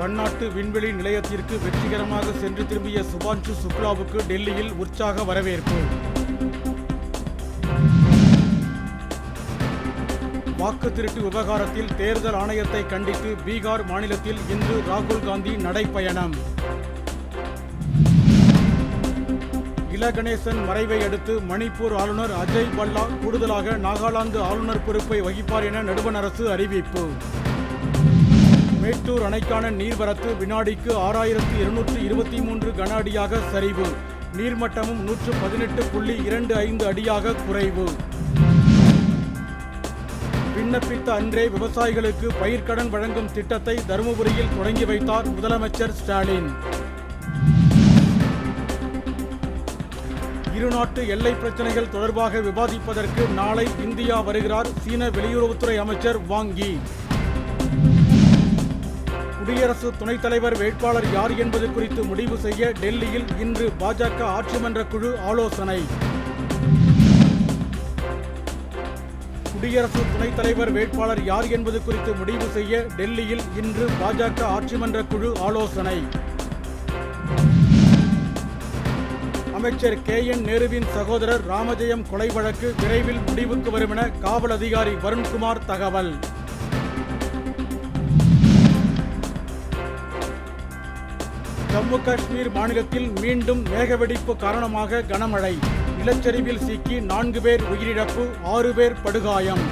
பன்னாட்டு விண்வெளி நிலையத்திற்கு வெற்றிகரமாக சென்று திரும்பிய சுபான்ஷு சுக்லாவுக்கு டெல்லியில் உற்சாக வரவேற்பு. வாக்கு திருட்டு விவகாரத்தில் தேர்தல் ஆணையத்தை கண்டித்து பீகார் மாநிலத்தில் இன்று ராகுல் காந்தி நடைப்பயணம். இல கணேசன் மறைவை அடுத்து மணிப்பூர் ஆளுநர் அஜய் பல்லா கூடுதலாக நாகாலாந்து ஆளுநர் பொறுப்பை வகிப்பார் என நடுவண் அரசு அறிவிப்பு. மேட்டூர் அணைக்கான நீர்வரத்து வினாடிக்கு ஆறாயிரத்து இருநூற்று இருபத்தி மூன்று கன அடியாக சரிவு. நீர்மட்டமும் நூற்று பதினெட்டு புள்ளி இரண்டு ஐந்து அடியாக குறைவு. விண்ணப்பித்த அன்றே விவசாயிகளுக்கு பயிர்க்கடன் வழங்கும் திட்டத்தை தருமபுரியில் தொடங்கி வைத்தார் முதலமைச்சர் ஸ்டாலின். இருநாட்டு எல்லை பிரச்சனைகள் தொடர்பாக விவாதிப்பதற்கு நாளை இந்தியா வருகிறார் சீன வெளியுறவுத்துறை அமைச்சர் வாங்கி குடியரசு துணைத் தலைவர் வேட்பாளர் யார் என்பது குறித்து முடிவு செய்ய டெல்லியில் இன்று பாஜக ஆட்சிமன்ற குழு ஆலோசனை. குடியரசு துணைத் தலைவர் வேட்பாளர் யார் என்பது குறித்து முடிவு செய்ய டெல்லியில் இன்று பாஜக ஆட்சிமன்ற குழு ஆலோசனை. அமைச்சர் கே. என். நேருவின் சகோதரர் ராமஜெயம் கொலை வழக்கு விரைவில் முடிவுக்கு வரும் என காவல் அதிகாரி வருண்குமார் தகவல். ஜம்மு காஷ்மீர் மாநிலத்தில் மீண்டும் மேகவெடிப்பு காரணமாக கனமழை. நிலச்சரிவில் சிக்கி நான்கு பேர் உயிரிழப்பு ஆறு பேர் படுகாயம்.